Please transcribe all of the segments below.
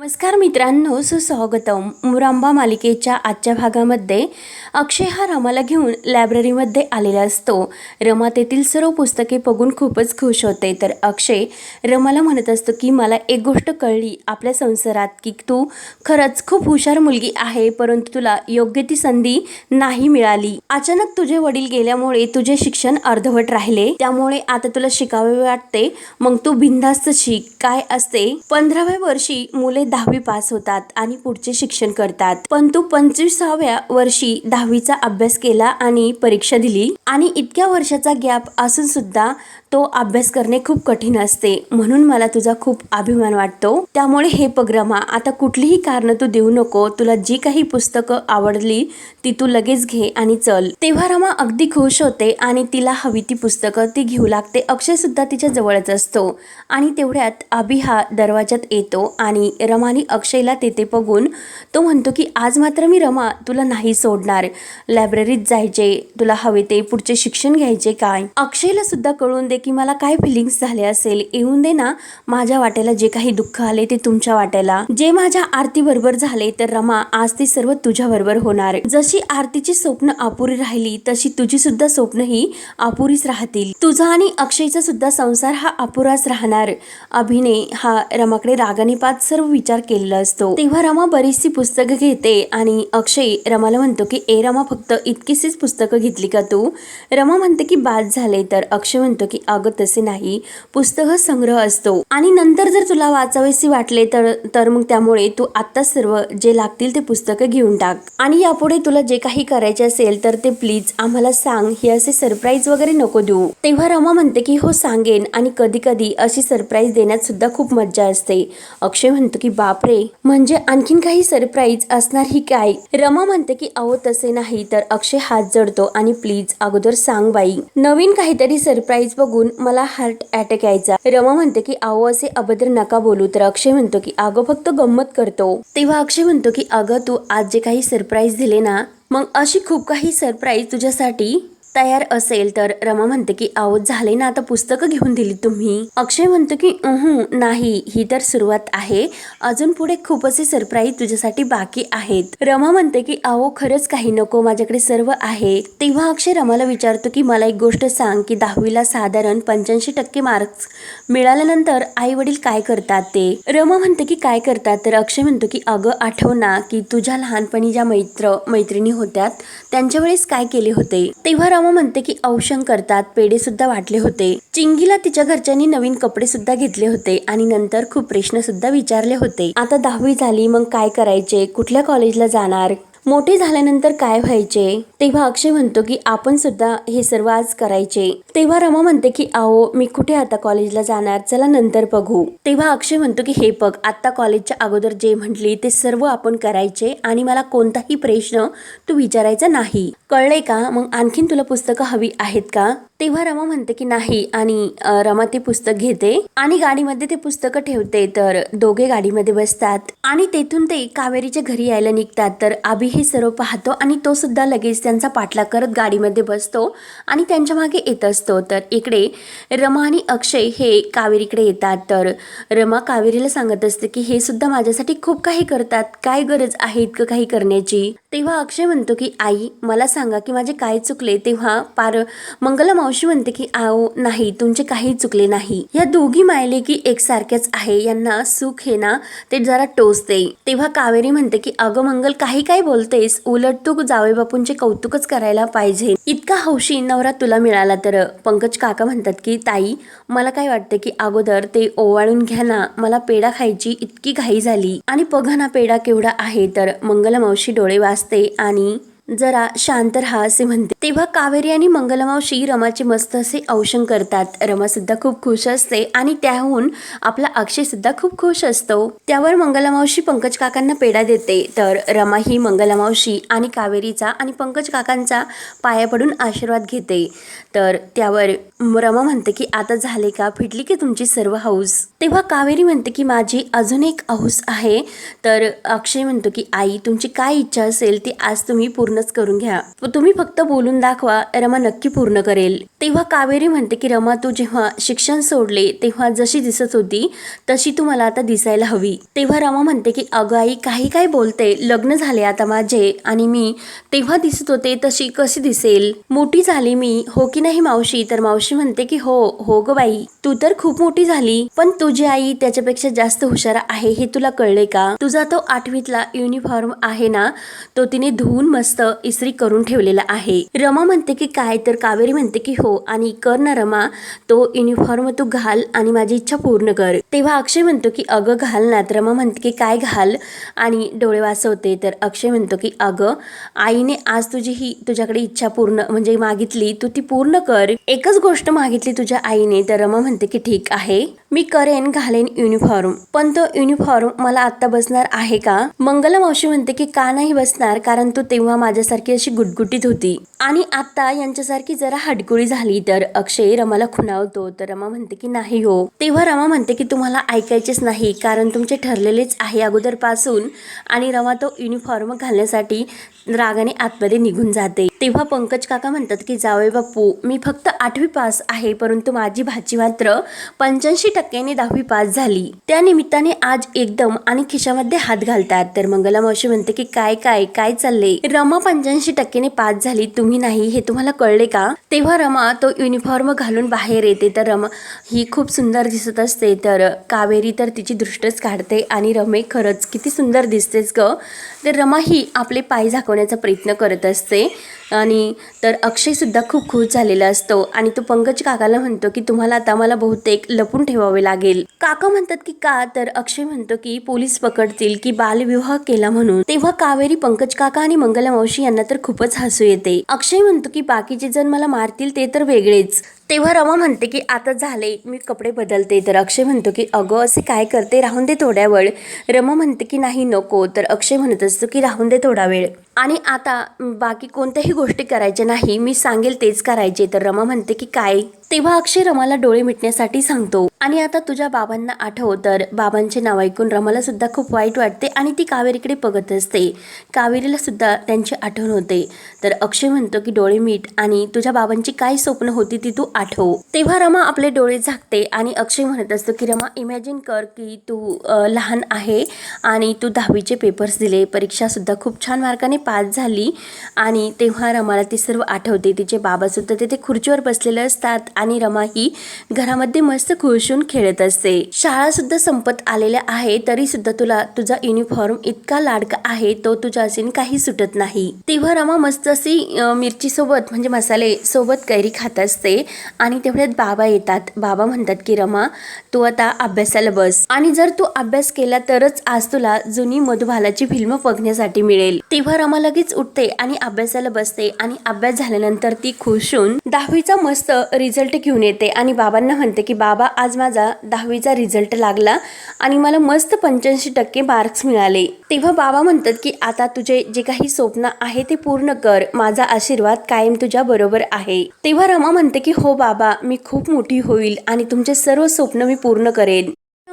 नमस्कार मित्रांनो सुस्वागतम. मुरांबा मालिकेच्या आजच्या भागामध्ये अक्षय हा रमाला घेऊन लायब्ररीमध्ये आलेला असतो. रमा तेथील सर्व पुस्तके बघून खूपच खुश होते. तर अक्षय रमाला म्हणत असतो की मला एक गोष्ट कळली. आपल्या संसारात की तू खरंच खूप हुशार मुलगी आहे परंतु तुला योग्य ती संधी नाही मिळाली. अचानक तुझे वडील गेल्यामुळे तुझे शिक्षण अर्धवट राहिले. त्यामुळे आता तुला शिकावे वाटते. मग तू बिनधास्त शिक. काय असते? पंधराव्या वर्षी मुले दहावी पास होतात आणि पुढचे शिक्षण करतात. पण तू पंचवीसाव्या वर्षी दहावीचा अभ्यास केला आणि परीक्षा दिली. आणि इतक्या वर्षाचा गॅप असून सुद्धा तो अभ्यास करणे खूप कठीण असते. म्हणून मला तुझा खूप अभिमान वाटतो. त्यामुळे हे पग्रमा आता कुठलीही कारण तू देऊ नको. तुला जी काही पुस्तकं आवडली ती तू लगेच घे आणि चल. तेव्हा रमा अगदी खुश होते आणि तिला हवी ती पुस्तकं ती घेऊ लागते. अक्षय सुद्धा तिच्या जवळच असतो. आणि तेवढ्यात अभि हा दरवाजात येतो आणि रमाने अक्षयला तेथे बघून तो म्हणतो की आज मात्र मी रमा तुला नाही सोडणार. लायब्ररीत जायचे तुला हवे ते पुढचे शिक्षण घ्यायचे काय? अक्षयला सुद्धा कळून दे की मला काय फिलिंग्स झाले असेल येऊन दे ना. माझ्या वाट्याला जे काही दुःख आले ते तुमच्या वाट्याला. जे माझ्या आरती बरोबर झाले तर रमा आज ते सर्व तुझ्या बरोबर होणार. जशी आरतीची स्वप्न अपुरी राहिली तशी तुझी सुद्धा स्वप्न ही अपुरीच राहतील. तुझा आणि अक्षयचा सुद्धा संसार हा अपुराच राहणार. अभिने हा रमाकडे रागाने पाच सर्व विचार केलेला असतो. तेव्हा रमा बरीचशी पुस्तकं घेते आणि अक्षय रमाला म्हणतो की ए रमा फक्त इतकीशीच पुस्तकं घेतली का तू? रमा म्हणते की बाद झाले. तर अक्षय म्हणतो की अगं तसे नाही. पुस्तक संग्रह असतो. आणि नंतर जर तुला वाचावेसे वाटले तर तर मग त्यामुळे तू आत्ता सर्व जे लागतील ते पुस्तकं घेऊन टाक. आणि यापुढे तुला जे काही करायचे असेल तर ते प्लीज आम्हाला सांग. हे असे सरप्राईज वगैरे नको देऊ. तेव्हा रमा म्हणते की हो सांगेन. आणि कधी कधी अशी सरप्राईज देण्यात सुद्धा खूप मज्जा असते. अक्षय म्हणतो की बापरे म्हणजे आणखीन काही सरप्राईज असणार ही काय? रमा म्हणते की अहो तसे नाही तर अक्षय हात जडतो आणि प्लीज अगोदर सांग बाई. नवीन काहीतरी सरप्राईज बघून मला हार्ट अटॅक यायचा. रमा म्हणते की अहो असे अभद्र नका बोलू. तर अक्षय म्हणतो की अगं फक्त गंमत करतो. तेव्हा अक्षय म्हणतो की अगं तू आज जे काही सरप्राईज दिले ना मग अशी खूप काही सरप्राईज तुझ्यासाठी तयार असेल तर रमा म्हणते की अहो झाले ना आता पुस्तकं घेऊन दिली तुम्ही. अक्षय म्हणतो की उहू नाही ही तर सुरुवात आहे. अजून पुढे खूप असे सरप्राईज तुझ्यासाठी बाकी आहेत. रमा म्हणते की अहो खरंच काही नको माझ्याकडे सर्व आहे. तेव्हा अक्षय रमाला विचारतो की मला एक गोष्ट सांग की दहावीला साधारण पंच्याऐंशी टक्के मार्क्स मिळाल्यानंतर आई वडील काय करतात ते? रमा म्हणते की काय करतात? तर अक्षय म्हणतो की अगं आठव ना की तुझ्या लहानपणी ज्या मैत्र मैत्रिणी होत्या त्यांच्या वेळेस काय केले होते? तेव्हा रमा म्हणते की औषण करतात पेढे सुद्धा वाटले होते. चिंगीला तिच्या घरच्यांनी नवीन कपडे सुद्धा घेतले होते आणि नंतर खूप प्रश्न सुद्धा विचारले होते. आता दहावी झाली मग काय करायचे? कुठल्या कॉलेजला जाणार? मोठे झाल्यानंतर काय व्हायचे? तेव्हा अक्षय म्हणतो की आपण सुद्धा हे सर्व आज करायचे. तेव्हा रमा म्हणते की आहो मी कुठे आता कॉलेजला जाणार? चला नंतर बघू. तेव्हा अक्षय म्हणतो की हे बघ आता कॉलेजच्या अगोदर जे म्हटली ते सर्व आपण करायचे आणि मला कोणताही प्रश्न तू विचारायचा नाही. कळले का? मग आणखीन तुला पुस्तकं हवी आहेत का? तेव्हा रमा म्हणते की नाही आणि रमा ते पुस्तक घेते. आणि गाडीमध्ये ते पुस्तकं ठेवते तर दोघे गाडीमध्ये बसतात. आणि तेथून ते कावेरीच्या घरी यायला निघतात. तर आबी हे सर्व पाहतो आणि तो सुद्धा लगेच त्यांचा पाठलाग करत गाडीमध्ये बसतो आणि त्यांच्या मागे येत असतो. तर इकडे रमा आणि अक्षय हे कावेरीकडे येतात. तर रमा कावेरीला सांगत असते की हे सुद्धा माझ्यासाठी खूप काही करतात. काय गरज आहे इतकं काही करण्याची? तेव्हा अक्षय म्हणतो की आई मला सांगा की माझे काय चुकले? तेव्हा पार मंगला मावशी म्हणते की आओ नाही तुमचे काही चुकले नाही. या दोघी मायले की एकसारख्याच आहे. यांना सुख हे ना ते जरा टोचते. तेव्हा कावेरी म्हणते की अगं मंगल काही काय बोलतेस. उलट तू जावे बापूंचे कौतुकच करायला पाहिजे. इतका हौशी नवरा तुला मिळाला तर. पंकज काका म्हणतात की ताई मला काय वाटतं की अगोदर ते ओवाळून घ्या ना. मला पेढा खायची इतकी घाई झाली. आणि बघा ना पेढा केवढा आहे. तर मंगल मावशी डोळे वाचते आणि जरा शांत राहा असे म्हणते. तेव्हा कावेरी आणि मंगलमावशी रमाचे मस्त असे औषण करतात. रमा सुद्धा खूप खुश असते आणि त्याहून आपला अक्षय सुद्धा खूप खुश असतो. त्यावर मंगलमावशी पंकज काकांना पेढा देते. तर रमा ही मंगलमावशी आणि कावेरीचा आणि पंकज काकांचा पाया पडून आशीर्वाद घेते. तर त्यावर रमा म्हणते की आता झाले का? फिटली की तुमची सर्व हौस तेव्हा कावेरी म्हणते की माझी अजून एक हौस आहे. तर अक्षय म्हणतो की आई तुमची काय इच्छा असेल ती आज तुम्ही पूर्ण पूर्णच करून घ्या. तुम्ही फक्त बोलून दाखवा रमा नक्की पूर्ण करेल. तेव्हा कावेरी म्हणते की रमा तू जेव्हा शिक्षण सोडले तेव्हा जशी दिसत होती तशी तू मला आता दिसायला हवी. तेव्हा रमा म्हणते की अगं आई काही काय बोलते. लग्न झाले आता माझे आणि मी तेव्हा दिसत होते तशी कशी दिसेल? मोठी झाली मी. हो की नाही मावशी? तर मावशी म्हणते की हो हो ग बाई. तू तर खूप मोठी झाली. पण तुझी आई त्याच्यापेक्षा जास्त हुशार आहे हे तुला कळले का? तुझा तो आठवीतला युनिफॉर्म आहे ना तो तिने धुवून मस्त इस्त्री करून ठेवलेला आहे. रमा म्हणते की काय तर कावेरी म्हणते की हो आणि कर ना रमा तो युनिफॉर्म तू घाल आणि माझी इच्छा पूर्ण कर. तेव्हा अक्षय म्हणतो की अगं घाल ना. तर रमा म्हणते की काय घाल? आणि डोळे वाचवते तर अक्षय म्हणतो की अगं आईने आज तुझी ही तुझ्याकडे इच्छा पूर्ण म्हणजे मागितली तू ती पूर्ण कर. एकच गोष्ट मागितली तुझ्या आईने तर रमा म्हणते की ठीक आहे मी करेन घालेन युनिफॉर्म पण तो युनिफॉर्म मला आता बसणार आहे का? मंगला मावशी म्हणते की का नाही बसणार? कारण तू तेव्हा माझ्यासारखी अशी गुटगुटीत होती. आणि आता यांच्यासारखी जरा हडकुळी झाली तर अक्षय रमाला खुणावतो. तर रमा म्हणते की नाही हो. तेव्हा रमा म्हणते की तुम्हाला ऐकायचेच नाही. कारण तुमचे ठरलेलेच आहे अगोदरपासून आणि रमा तो युनिफॉर्म घालण्यासाठी रागाने आतमध्ये निघून जाते. तेव्हा पंकज काका म्हणतात की जावे बापू मी फक्त आठवी पास आहे परंतु माझी भाची मात्र पंच्याऐंशी टक्क्यांनी दहावी पास झाली. त्या निमित्ताने आज एकदम आणि खिशामध्ये हात घालतात. तर मंगला मावशी म्हणते की काय काय काय चालले रमा पंच्याऐंशी टक्क्याने पास झाली तुम्ही नाही हे तुम्हाला कळले का? तेव्हा रमा तो युनिफॉर्म घालून बाहेर येते. तर रमा ही खूप सुंदर दिसत असते तर कावेरी तर तिची दृष्टच काढते आणि रमे खरंच किती सुंदर दिसतेस ग. तर रमा ही आपले पाय झाकवण्याचा प्रयत्न करत असते. आणि तर अक्षय सुद्धा खूप खुश झालेला असतो. आणि तो पंकज काकाला म्हणतो की तुम्हाला आता मला बहुतेक लपून ठेवावे लागेल. काका म्हणतात की का? तर अक्षय म्हणतो की पोलीस पकडतील की बालविवाह केला म्हणून. तेव्हा कावेरी पंकज काका आणि मंगला मावशी यांना तर खूपच हसू येते. अक्षय म्हणतो की बाकीचे जण मला मारतील ते तर वेगळेच. तेव्हा रमा म्हणते की आता झाले मी कपडे बदलते. तर अक्षय म्हणतो की अगं असे काय करते? राहून दे थोड्या वेळ. रमा म्हणते की नाही नको. तर अक्षय म्हणत असतो की राहून दे थोडा वेळ. आणि आता बाकी कोणत्याही गोष्टी करायच्या नाही मी सांगेल तेच करायचे. तर रमा म्हणते की काय तेव्हा अक्षय रमाला डोळे मिटण्यासाठी सांगतो. आणि आता तुझ्या बाबांना आठव तर बाबांचे नाव ऐकून रमाला सुद्धा खूप वाईट वाटते आणि ती कावेरीकडे बघत असते. कावेरीला सुद्धा त्यांची आठवण होते. तर अक्षय म्हणतो की डोळे मीट आणि तुझ्या बाबांची काय स्वप्न होती ती तू आठव. तेव्हा रमा आपले डोळे झाकते आणि अक्षय म्हणत असतो की रमा इमॅजिन कर की तू लहान आहे आणि तू दहावीचे पेपर्स दिले. परीक्षासुद्धा खूप छान मार्काने पास झाली आणि तेव्हा रमाला ती सर्व आठवते. तिचे बाबासुद्धा तिथे खुर्चीवर बसलेले असतात आणि रमा ही घरामध्ये मस्त खुशून खेळत असते. शाळा सुद्धा संपत आलेल्या आहे तरी सुद्धा तुला तुझा युनिफॉर्म इतका लाडका आहे तो तुझ्या असीन काही सुटत नाही. तेव्हा रमा मस्त अशी मिरची सोबत म्हणजे मसाले सोबत कैरी खात असते. आणि तेवढ्यात बाबा येतात. बाबा म्हणतात की रमा तू आता अभ्यासाला बस. आणि जर तू अभ्यास केला तरच आज तुला जुनी मधुबालाची फिल्म बघण्यासाठी मिळेल. तेव्हा रमा लगेच उठते आणि अभ्यासाला बसते आणि अभ्यास झाल्यानंतर ती खुश होऊन दहावीचा मस्त रिझल्ट घेऊन येते आणि बाबांना म्हणते की बाबा आज माझा दहावीचा रिझल्ट लागला आणि मला मस्त पंच्याऐंशी टक्के मार्क्स मिळाले. तेव्हा बाबा म्हणतात की आता तुझे जे काही स्वप्न आहे ते पूर्ण कर. माझा आशीर्वाद कायम तुझ्या बरोबर आहे. तेव्हा रमा म्हणते की हो बाबा मी खूप मोठी होईल आणि तुमचे सर्व स्वप्न मी पूर्ण करेन.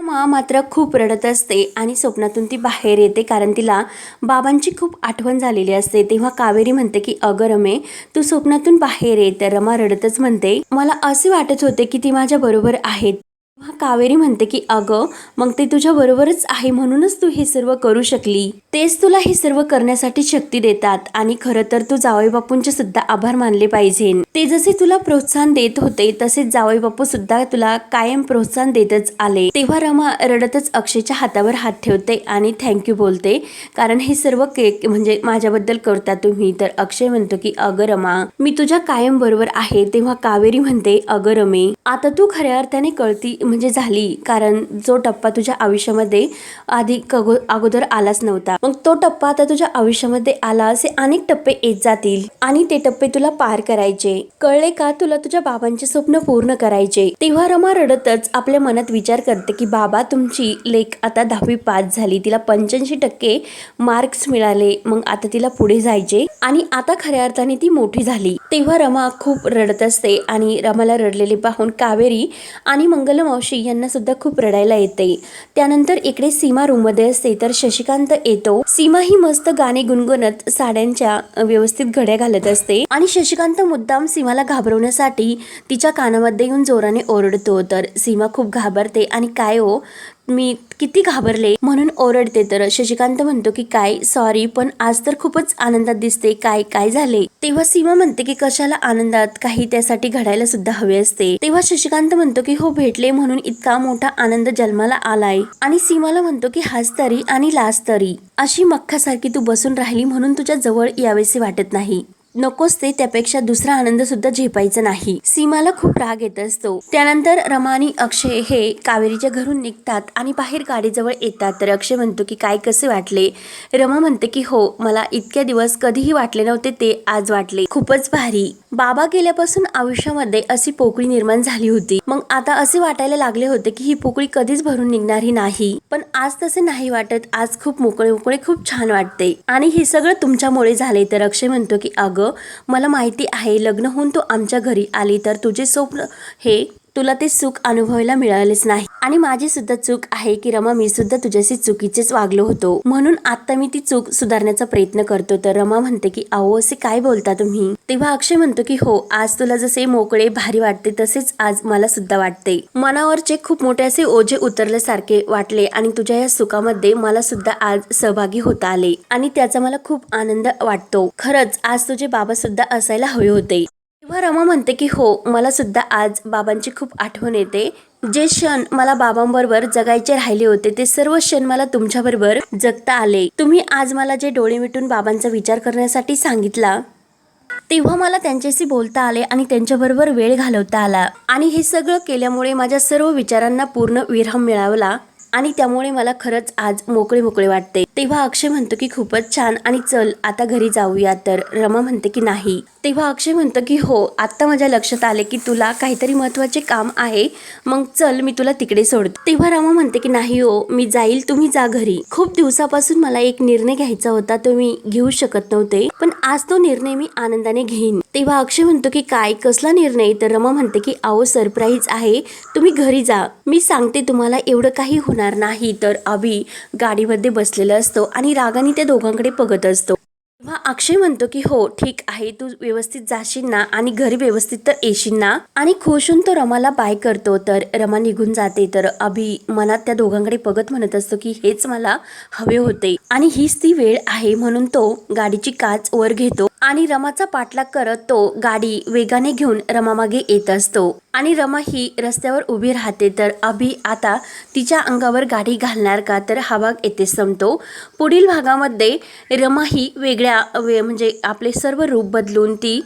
रमा मात्र खूप रडत असते आणि स्वप्नातून ती बाहेर येते कारण तिला बाबांची खूप आठवण झालेली असते. तेव्हा कावेरी म्हणते की अगं रमे तू स्वप्नातून बाहेर ये. तर रमा रडतच म्हणते मला असे वाटत होते की ती माझ्या बरोबर आहेत. तेव्हा कावेरी म्हणते की अगं मग ते तुझ्या बरोबरच आहे म्हणूनच तू हे सर्व करू शकली. तेच तुला हे सर्व करण्यासाठी शक्ती देतात आणि खरं तर तू जावई बापूंचे सुद्धा आभार मानले पाहिजे ते जसे तुला प्रोत्साहन देत होते तसेच जावई बापू सुद्धा तुला कायम प्रोत्साहन देतच आले. तेव्हा रमा रडतच अक्षयच्या हातावर हात ठेवते आणि थँक्यू बोलते. कारण हे सर्व केक म्हणजे माझ्याबद्दल करता तुम्ही. तर अक्षय म्हणतो की अगं रमा मी तुझ्या कायम बरोबर आहे. तेव्हा कावेरी म्हणते अगं रमे आता तू खऱ्या अर्थाने कळती म्हणजे झाली. कारण जो टप्पा तुझ्या आयुष्यामध्ये आधी कगो अगोदर आलाच नव्हता. मग तो टप्पा आता तुझ्या आयुष्यामध्ये आला असे अनेक टप्पे येत जातील. आणि ते टप्पे तुला पार करायचे. कळले का तुला तुझ्या बाबांचे स्वप्न पूर्ण करायचे? तेव्हा रमा रडतच आपल्या मनात विचार करते की बाबा तुमची लेख आता दहावी पास झाली. तिला पंच्याऐंशी टक्के मार्क्स मिळाले. मग आता तिला पुढे जायचे. आणि आता खऱ्या अर्थाने ती मोठी झाली. तेव्हा रमा खूप रडत असते आणि रमाला रडलेले पाहून कावेरी आणि मंगल मावशी यांना सुद्धा खूप रडायला येते. त्यानंतर इकडे सीमा रूममध्ये असते तर शशिकांत येतो. सीमा ही मस्त गाणे गुणगुणत साड्यांच्या व्यवस्थित घड्या घालत असते आणि शशिकांत मुद्दाम सीमाला घाबरवण्यासाठी तिच्या कानामध्ये येऊन जोराने ओरडतो. तर सीमा खूप घाबरते आणि काय हो मी किती घाबरले म्हणून ओरडते तर. शशिकांत म्हणतो की काय? सॉरी पण आज तर खूपच आनंदात दिसते. काय काय झाले? तेव्हा सीमा म्हणते की कशाला आनंदात? काही त्यासाठी घडायला सुद्धा हवे असते. तेव्हा शशिकांत म्हणतो की हो भेटले म्हणून इतका मोठा आनंद जन्माला आलाय. आणि सीमाला म्हणतो की हाच तरी आणि लाज तरी. अशी मख्खासारखी तू बसून राहिली म्हणून तुझ्या जवळ यावेसे वाटत नाही. नकोच ते त्यापेक्षा दुसरा आनंद सुद्धा झेपायचा नाही. सीमाला खूप राग येत असतो. त्यानंतर रमा आणि अक्षय हे कावेरीच्या घरून निघतात आणि बाहेर गाडीजवळ येतात. तर अक्षय म्हणतो की काय कसे वाटले? रमा म्हणते की हो मला इतक्या दिवस कधीही वाटले नव्हते ते आज वाटले. खूपच भारी. बाबा गेल्यापासून आयुष्यामध्ये अशी पोकळी निर्माण झाली होती. मग आता असे वाटायला लागले होते की ही पोकळी कधीच भरून निघणारी नाही. पण आज तसे नाही वाटत. आज खूप मोकळे मोकळे खूप छान वाटते. आणि हे सगळं तुमच्यामुळे झाले. तर अक्षय म्हणतो की अगं मला माहिती आहे लग्न होऊन तू आमच्या घरी आली तर तुझे स्वप्न हे तुला ते सुख अनुभवायला मिळालेच नाही. आणि माझी सुद्धा चूक आहे की रमा मी सुद्धा तुझ्याशी चुकीचेच वागलो होतो. म्हणून आता मी ती चूक सुधारण्याचा प्रयत्न करतो. तर रमा म्हणते की अहो असे काय बोलता तुम्ही? तेव्हा अक्षय म्हणतो की हो आज तुला जसे मोकळे भारी वाटते तसेच आज मला सुद्धा वाटते. मनावरचे खूप मोठे असे ओझे उतरल्यासारखे वाटले आणि तुझ्या या सुखामध्ये मला सुद्धा आज सहभागी होता आले. आणि त्याचा मला खूप आनंद वाटतो. खरंच आज तुझे बाबा सुद्धा असायला हवे होते. तेव्हा रमा म्हणते की हो मला सुद्धा आज बाबांची खूप आठवण येते. जे क्षण मला बाबांबरोबर जगायचे राहिले होते ते सर्व क्षण मला तुमच्याबरोबर जगता आले. तुम्ही आज मला जे डोळे मिटून बाबांचा विचार करण्यासाठी सांगितला तेव्हा मला त्यांच्याशी बोलता आले आणि त्यांच्याबरोबर वेळ घालवता आला. आणि हे सगळं केल्यामुळे माझ्या सर्व विचारांना पूर्ण विराम मिळावला आणि त्यामुळे मला खरंच आज मोकळे मोकळे वाटते. तेव्हा अक्षय म्हणतो की खूपच छान आणि चल आता घरी जाऊया. तर रमा म्हणते की नाही. तेव्हा अक्षय म्हणतो की हो आत्ता माझ्या लक्षात आले की तुला काहीतरी महत्त्वाचे काम आहे. मग चल मी तुला तिकडे सोडते. तेव्हा रमा म्हणते की नाही हो मी जाईल तुम्ही जा घरी. खूप दिवसापासून मला एक निर्णय घ्यायचा होता तो मी घेऊ शकत नव्हते. पण आज तो निर्णय मी आनंदाने घेईन. तेव्हा अक्षय म्हणतो की काय कसला निर्णय? तर रमा म्हणते की अहो सरप्राईज आहे. तुम्ही घरी जा. मी सांगते तुम्हाला एवढं काही होणार नाही तर अभि गाडीमध्ये बसलेला असतो आणि रागाने त्या दोघांकडे बघत असतो. तेव्हा अक्षय म्हणतो की हो ठीक आहे तू व्यवस्थित जाशील ना आणि घरी व्यवस्थित तर येशील ना? आणि खुशून होऊन तो रमाला बाय करतो. तर रमा निघून जाते. तर अभि मनात त्या दोघांकडे बघत म्हणत असतो की हेच मला हवे होते आणि हीच ती वेळ आहे म्हणून तो गाडीची काच वर घेतो आणि रमाचा पाठलाग करत तो गाडी वेगाने घेऊन रमामागे येत असतो. आणि रमा ही रस्त्यावर उभी राहते. तर अभि आता तिच्या अंगावर गाडी घालणार का? तर हा भाग येथे संपतो. पुढील भागामध्ये रमा ही वेगळ्या वे म्हणजे आपले सर्व रूप बदलून ती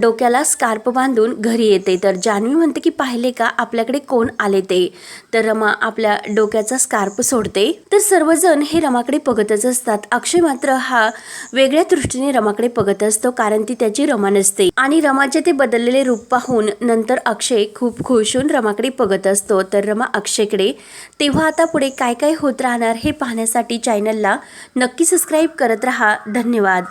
डोक्याला स्कार्प बांधून घरी येते. तर जान्हवी म्हणते की पाहिले का? आपल्याकडे कोण आले ते? तर रमा आपल्या डोक्याचा स्कार्प सोडते. तर सर्वजण हे रमाकडे बघतच असतात. अक्षय मात्र हा वेगळ्या दृष्टीने रमाकडे बघत असतो कारण ती त्याची रमा नसते. आणि रमाचे ते बदललेले रूप पाहून नंतर अक्षय अक्षय खूप खुश होऊन रमाकडे बघत असतो. तर रमा अक्षयकडे. तेव्हा आता पुढे काय काय होत राहणार हे पाहण्यासाठी चॅनलला नक्की सबस्क्राईब करत राहा. धन्यवाद.